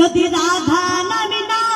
যদি রাধা নামে না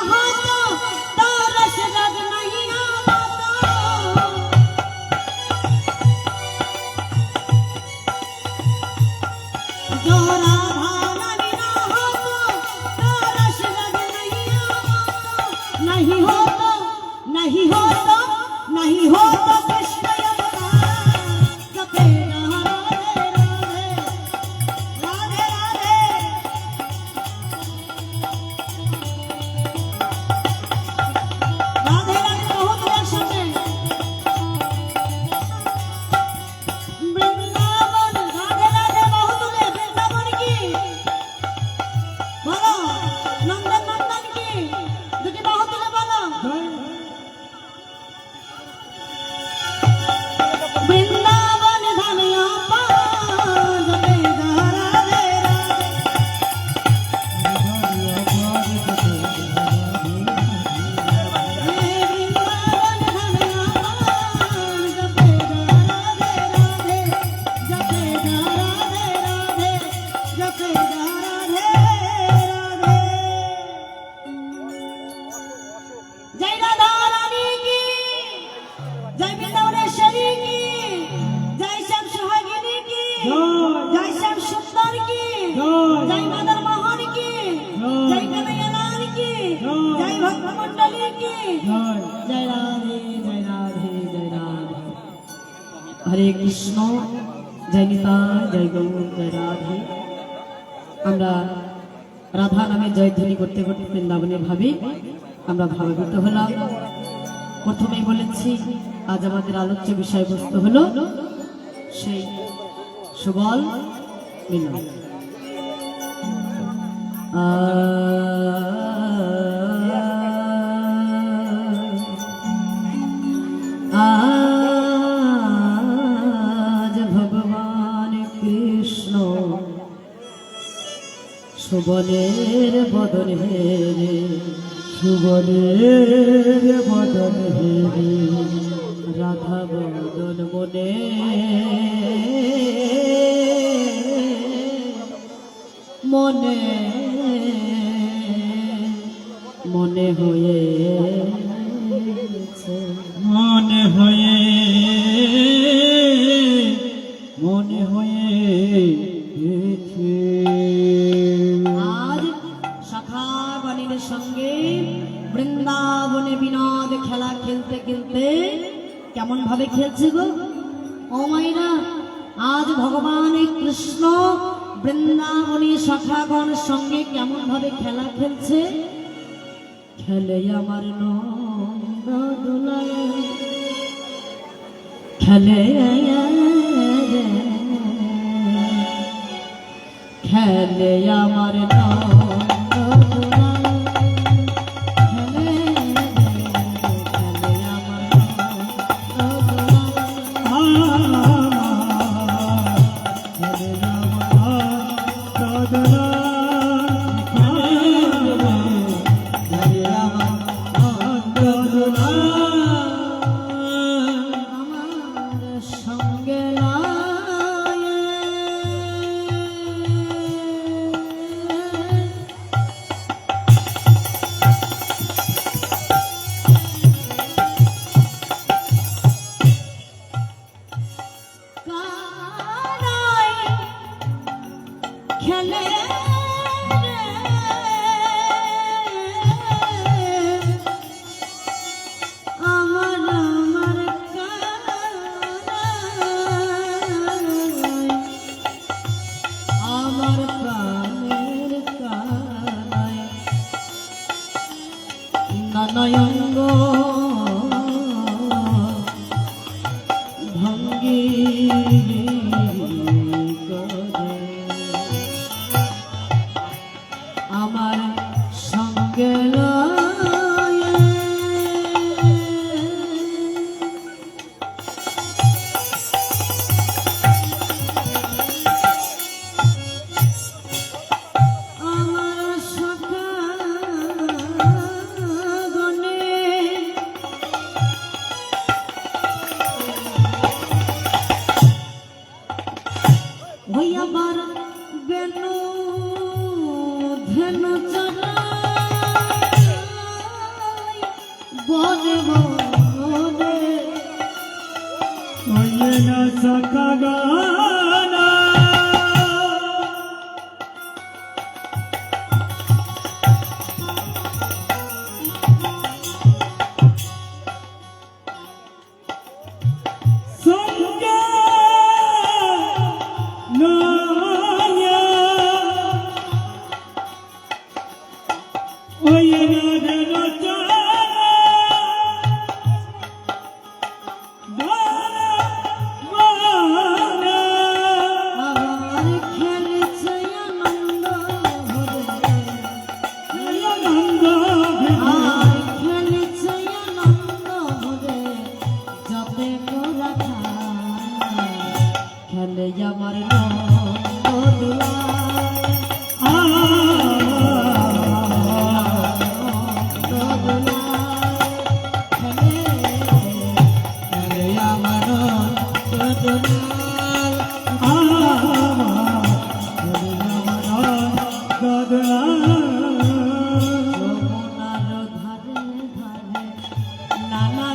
আমরা রাধা নামে জয়ধ্বনি করতে করতে বৃন্দাবনের ভাবে, আমরা ভাবাবিত হলাম। প্রথমেই বলেছি, আজ আমাদের আলোচ্য বিষয়বস্তু হলো সেই সুবল মিলন। আ সুবনের বদন হেরে সুবনের বদন হেরে রাধা বদন মনে। মনে মনে হয়ে মনে হয়ে কেমন ভাবে খেলছে গো? ও মাইরা আজ ভগবান কৃষ্ণ বৃন্দাবনী সখাগণ সঙ্গে কেমন ভাবে খেলা খেলছে? খেলে আমার খেলে খেলে আমার নাম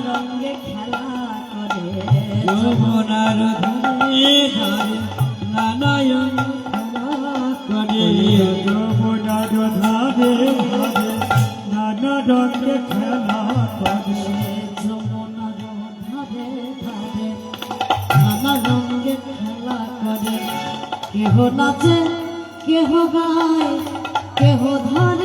নানা খেলা করে। যমুনার ধারে ধারে নানায়ন করে। যমুনার ধারে ধারে নানা রঙে খেলা করে। যমুনার ধারে ধারে নানা রঙে খেলা করে। কেহ নাচে কেহ গায় কেহ ধরে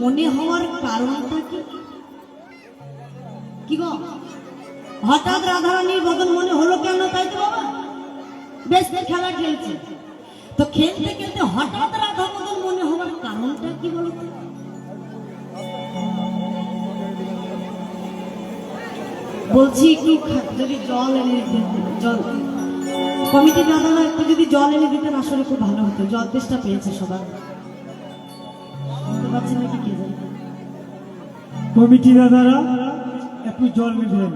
মনে হওয়ার কারণটা কি? কি গো? হঠাৎ রাধা রানীর বদন মনে হলো কেন তাই তো বাবা? বেশ খেলা খেলছে। তো খেলতে খেলতে হঠাৎ রাধা বদন মনে হওয়ার কারণটা কি বলো বলছি একটু যদি জল এনে দিতেন, জল। কমিটি দাদারা একটু যদি জল এনে দিতেন, আসলে খুব ভালো হতো। জল তেষ্টা পেয়েছে সবার। শুনতে পাচ্ছেন নাকি? কমিটি দাদারা, একটু জল নেবেন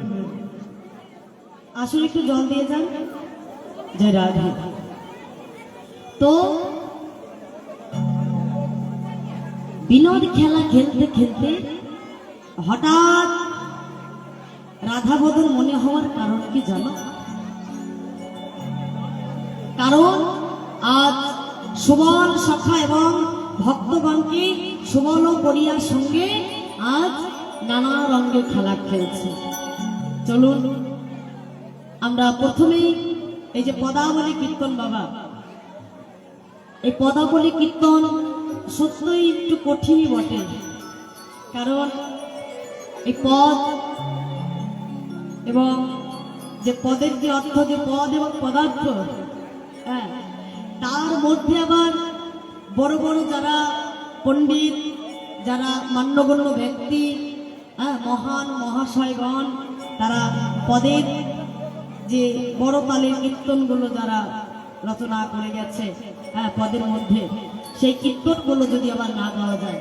আসলে একটু জল দিয়ে যান। জয় রাধে। তো, বিনোদ খেলা খেলতে খেলতে হঠাৎ রাধা বদন মনে হওয়ার কারণ কি জানো? কারণ আজ সুবল শাখা এবং ভক্তগণকে সুবল করিয়ার সঙ্গে আজ নানা রঙের খেলা খেলছে চলুন, আমরা প্রথমেই এই যে পদাবলী কীর্তন বাবা। এই পদাবলী কীর্তন সত্যই একটু কঠিনই বটে, কারণ এই পদ এবং যে পদের যে অর্থ, যে পদ এবং পদার্থ হ্যাঁ তার মধ্যে আবার বড় বড় যারা পণ্ডিত যারা মান্যগণ্য ব্যক্তি হ্যাঁ মহান মহাশয়গণ, তারা পদের যে বড় তালের কীর্তনগুলো যারা রচনা করে গেছে হ্যাঁ পদের মধ্যে, সেই কীর্তনগুলো যদি আবার না গাওয়া যায়।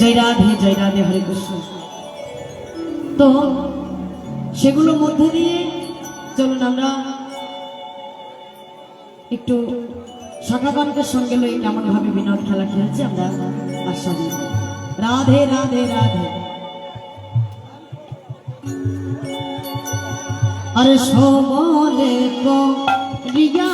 জয় রাধে জয় রাধে, হরে কৃষ্ণ। তো সেগুলোর মধ্যে দিয়ে চলুন আমরা একটু শাখাগণকের সঙ্গে লই কেমন ভাবে বিনোদ খেলা খেলছে আমরা আস্বাদি রাধে রাধে রাধে। আরে সমলে রিয়া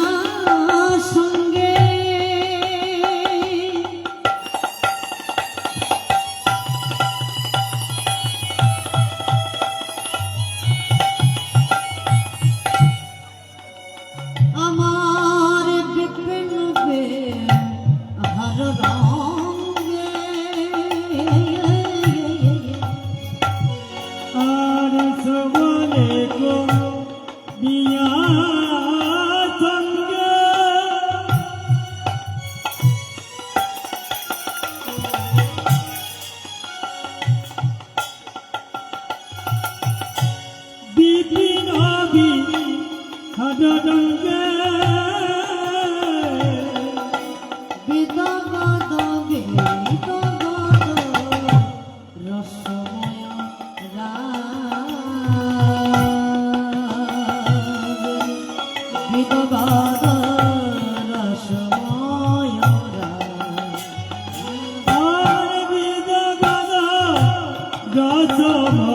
ah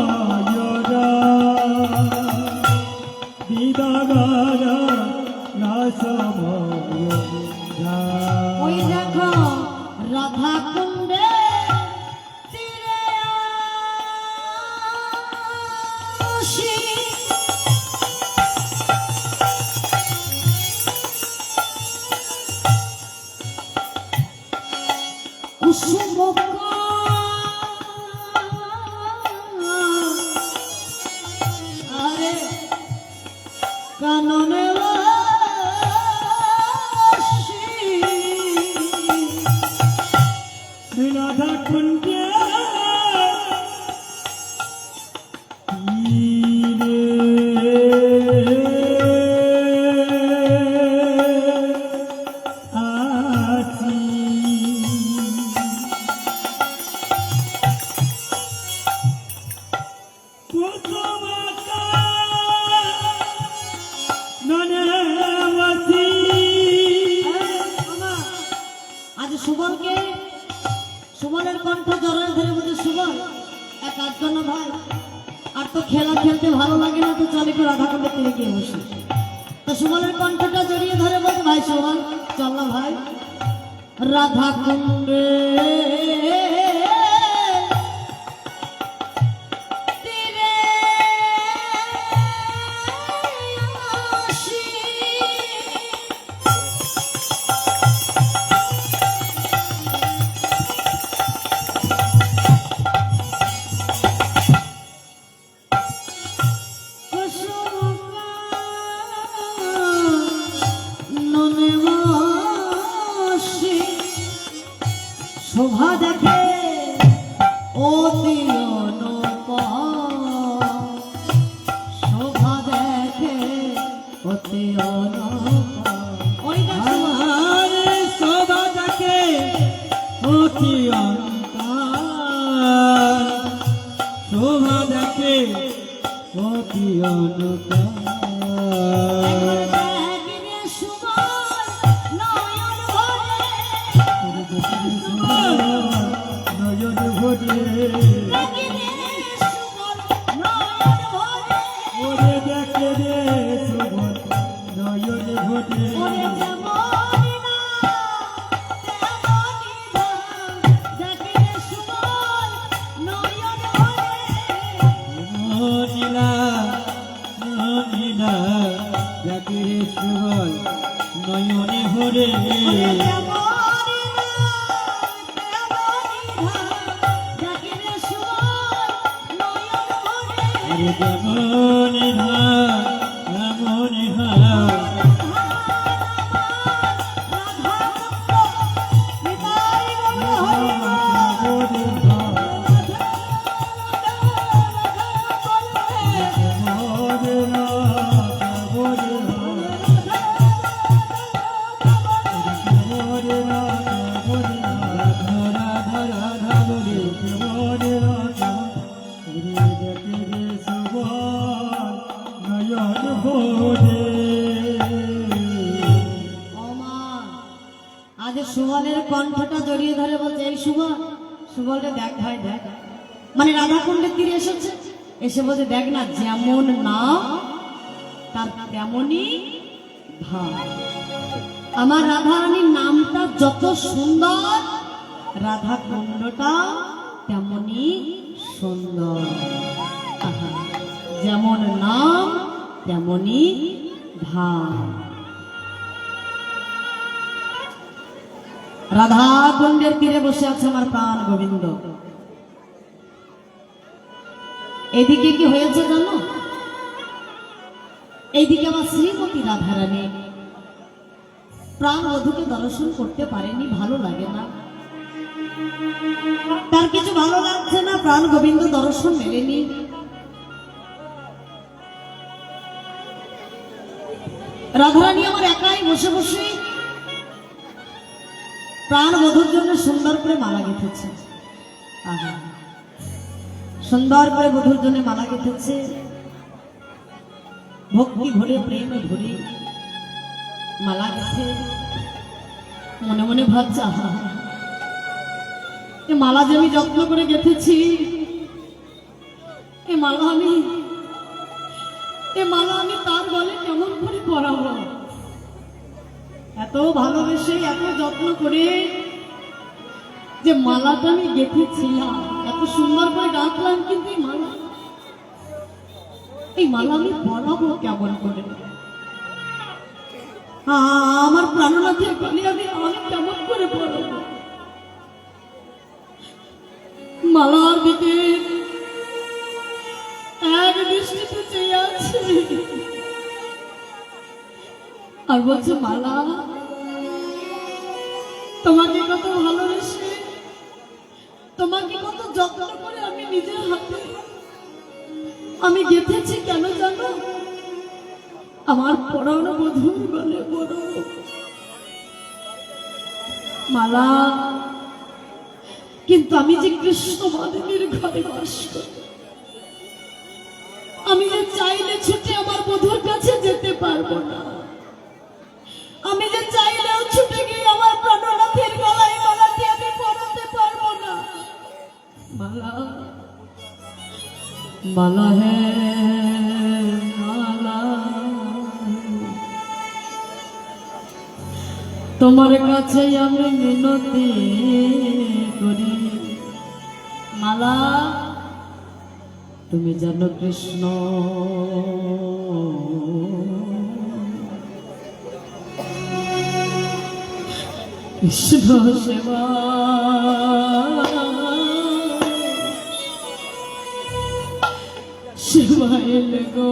কাননে রাধা কুঞ্জে না ভাই? আর তো খেলা খেলতে ভালো লাগে না, তো চলে একটু রাধা কুণ্ডে তীরে গিয়ে বসি। তো সুমনের কণ্ঠটা জড়িয়ে ধরে বলছে, ভাই সুমন, চল না ভাই। রাধা অতি নয়নে ভরে সুবলের কণ্ঠটা জড়িয়ে ধরে বলছে, এই শুভ সুবলটা দেখ ভাই, দেখ। মানে রাধাকুণ্ডের তীরে এসেছে। এসে বলছে, দেখ না, যেমন না, তার তেমনই ভাব। আমার রাধারানীর নামটা যত সুন্দর রাধা কুণ্ডটা তেমনই সুন্দর। যেমন নাম, তেমনই ভাব। রাধা কুণ্ডের তীরে বসে আছে আমার প্রাণ গোবিন্দ। এদিকে কি হয়েছে জানো? এইদিকে আমার শ্রীমতী রাধারানী প্রাণ বধূকে দর্শন করতে পারেনি, ভালো লাগে না। তার কিছু ভালো লাগছে না, প্রাণ গোবিন্দ দর্শন মেলেনি। রাধারানী আমার একাই বসে বসে প্রাণ বধুর জন্য সুন্দর করে মালা গেঁথেছে। সুন্দর করে বধুর জন্য মালা গেঁথেছে। ভক্তি ভরে, প্রেম ভরে মালা গেঁথে। মনে মনে ভাবছে এ মালা যে আমি যত্ন করে গেঁথেছি, এ মালা আমি, এ মালা আমি তার বলে কেমন করে পরাবো? এত ভালোবেসে, এত যত্ন করে যে মালাটা আমি গেঁথেছিলাম। এত সুন্দর করে গাঁথলাম, কিন্তু এই মালা এই মালা আমি পরাবো কেমন করে? আমার প্রাণনাথের বলি আমি আমি কেমন করে পরাবো? মালার দিকে এক দৃষ্টিতে চেয়ে আছে। আর বলছে, মালা, তোমাকে কত ভালোবেসে, তোমাকে কত যত্ন করে আমি নিজের হাতে, আমি গেঁথেছি কেন জানো? আমার পড়ানো বধুর বলে, বড়, মালা, কিন্তু আমি যে কৃষ্ণ মাধবীর ঘরে বাস আমি যে চাইলে ছুটে আমার বধুর কাছে যেতে পারব না। আমার প্রাণনাথের গলায় মালাটি আমি পরাতে পারব না। মালা মালা মালা। তোমার কাছে আমি মিনতি করি। মালা, তুমি জানো কৃষ্ণ। কৃষ্ণ সেবা সেবাইল গো।